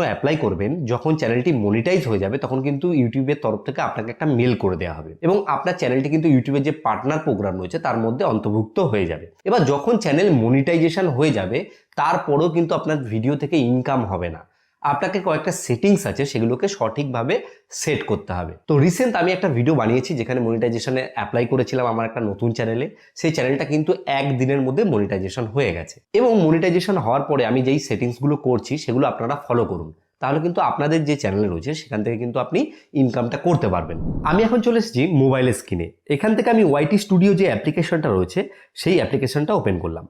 Apply করবেন, যখন চ্যানেলটি মনিটাইজ হয়ে যাবে, তখন কিন্তু ইউটিউবের তরফ থেকে আপনাকে একটা মেল করে দেওয়া হবে। এবং আপনার চ্যানেলটি কিন্তু ইউটিউবের যে পার্টনার প্রোগ্রাম রয়েছে, তার মধ্যে অন্তর্ভুক্ত হয়ে যাবে। এবার যখন চ্যানেল মনিটাইজেশন হয়ে যাবে, তারপরেও কিন্তু আপনার ভিডিও থেকে ইনকাম হবে না। আপনাকে কয়েকটা সেটিংস আছে সেগুলোকে সঠিকভাবে সেট করতে হবে। তো রিসেন্ট আমি একটা ভিডিও বানিয়েছি যেখানে মনিটাইজেশনে অ্যাপ্লাই করেছিলাম আমার একটা নতুন চ্যানেলে সেই চ্যানেলটা কিন্তু একদিনের মধ্যে মনিটাইজেশন হয়ে গেছে। এবং মনিটাইজেশন হওয়ার পরে আমি যেই সেটিংসগুলো করছি সেগুলো আপনারা ফলো করুন। তাহলে কিন্তু আপনাদের যে চ্যানেল রয়েছে সেখান থেকে কিন্তু আপনি ইনকামটা করতে পারবেন। আমি এখন চলে এসেছি মোবাইলের স্ক্রিনে এখান থেকে আমি ওয়াইটি স্টুডিও যে অ্যাপ্লিকেশনটা রয়েছে, সেই অ্যাপ্লিকেশনটা ওপেন করলাম।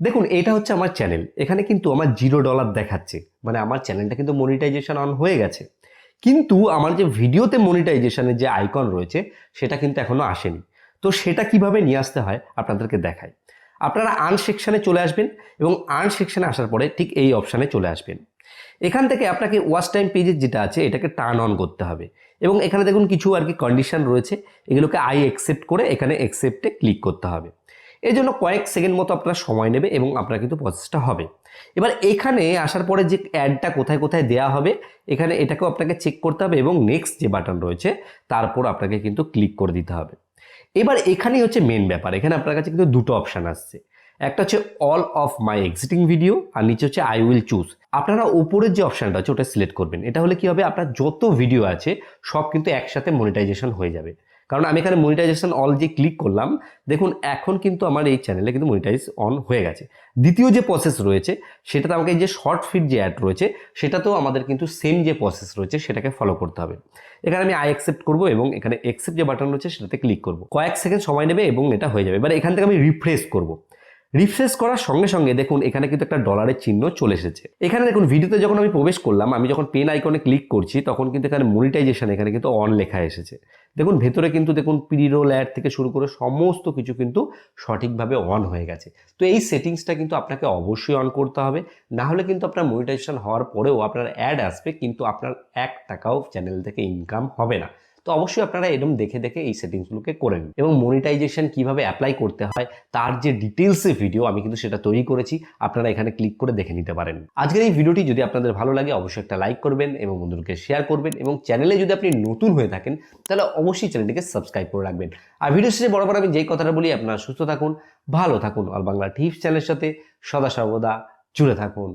দেখুন, এটা হচ্ছে আমার চ্যানেল এখানে কিন্তু আমার জিরো ডলার দেখাচ্ছে। মানে আমার চ্যানেলটা কিন্তু মনিটাইজেশন অন হয়ে গেছে। কিন্তু আমার যে ভিডিওতে মনিটাইজেশনের যে আইকন রয়েছে, সেটা কিন্তু এখনও আসেনি। তো সেটা কীভাবে নিয়ে আসতে হয়, আপনাদেরকে দেখাই। আপনারা আর্ন সেকশানে চলে আসবেন এবং আর্ন সেকশানে আসার পরে ঠিক এই অপশানে চলে আসবেন। এখান থেকে আপনাকে ওয়াচ টাইম পেজের যেটা আছে, এটাকে টার্ন অন করতে হবে। এবং এখানে দেখুন, কিছু আর কি কন্ডিশন রয়েছে। এগুলোকে আই অ্যাকসেপ্ট করে এখানে অ্যাকসেপ্টে ক্লিক করতে হবে। এই জন্য কয়েক সেকেন্ড মতো আপনার সময় নেবে এবং আপনার কিন্তু প্রসেসটা হবে। এবার এখানে আসার পরে যে অ্যাডটা কোথায় কোথায় দেওয়া হবে, এখানে এটাকেও আপনাকে চেক করতে হবে এবং নেক্সট যে বাটন রয়েছে, তারপর আপনাকে কিন্তু ক্লিক করে দিতে হবে। এবার এখানেই হচ্ছে মেন ব্যাপার। এখানে আপনার কাছে কিন্তু দুটো অপশান আসছে। একটা হচ্ছে all of my exciting video আর নিচে হচ্ছে আই উইল চুজ আপনারা উপরের যে অপশানটা আছে, ওটা সিলেক্ট করবেন। এটা হলে কি হবে? আপনার যত ভিডিও আছে, সব কিন্তু একসাথে মনিটাইজেশন হয়ে যাবে। কারণ আমি এখানে মনিটাইজেশন অল যে ক্লিক করলাম, দেখুন এখন কিন্তু আমার এই চ্যানেলে কিন্তু মনিটাইজ অন হয়ে গেছে। দ্বিতীয় যে প্রসেস রয়েছে, সেটাতে আমাকে যে শর্ট ফিট যে অ্যাড রয়েছে, সেটাতেও আমাদের কিন্তু সেম যে প্রসেস রয়েছে, সেটাকে ফলো করতে হবে। এখানে আমি আই অ্যাকসেপ্ট করব এবং এখানে অ্যাকসেপ্ট যে বাটন রয়েছে, সেটাতে ক্লিক করব। কয়েক সেকেন্ড সময় নেবে এবং এটা হয়ে যাবে। এবার এখান থেকে আমি রিফ্রেশ করব। রিফ্রেশ করার সঙ্গে সঙ্গে দেখুন এখানে কিন্তু একটা ডলারের চিহ্ন চলে এসেছে। এখানে দেখুন ভিডিওতে যখন আমি প্রবেশ করলাম, আমি যখন পেন আইকনে ক্লিক করছি, তখন কিন্তু এখানে মনিটাইজেশন এখানে কিন্তু অন লেখা এসেছে। দেখুন, ভেতরে কিন্তু দেখুন পিরিরোল অ্যাড থেকে শুরু করে সমস্ত কিছু কিন্তু সঠিকভাবে অন হয়ে গেছে। তো এই সেটিংসটা কিন্তু আপনাকে অবশ্যই অন করতে হবে। না হলে কিন্তু আপনার মনিটাইজেশন হওয়ার পরেও আপনার অ্যাড আসবে, কিন্তু আপনার এক টাকাও চ্যানেল থেকে ইনকাম হবে না। তো অবশ্যই আপনারা এরকম দেখে দেখে এই সেটিংসগুলোকে করে নিন। এবং মনিটাইজেশন কীভাবে অ্যাপ্লাই করতে হয়, তার যে ডিটেলসে ভিডিও আমি কিন্তু সেটা তৈরি করেছি, আপনারা এখানে ক্লিক করে দেখে নিতে পারেন। আজকের এই ভিডিওটি যদি আপনাদের ভালো লাগে, অবশ্যই একটা লাইক করবেন এবং বন্ধুদেরকে শেয়ার করবেন এবং চ্যানেলে যদি আপনি নতুন হয়ে থাকেন, তাহলে অবশ্যই চ্যানেলটিকে সাবস্ক্রাইব করে রাখবেন। আর ভিডিও শেষে বরাবর আমি যেই কথাটা বলি, আপনারা সুস্থ থাকুন, ভালো থাকুন। আর বাংলা টিপস চ্যানেলের সাথে সদা সর্বদা জুড়ে থাকুন।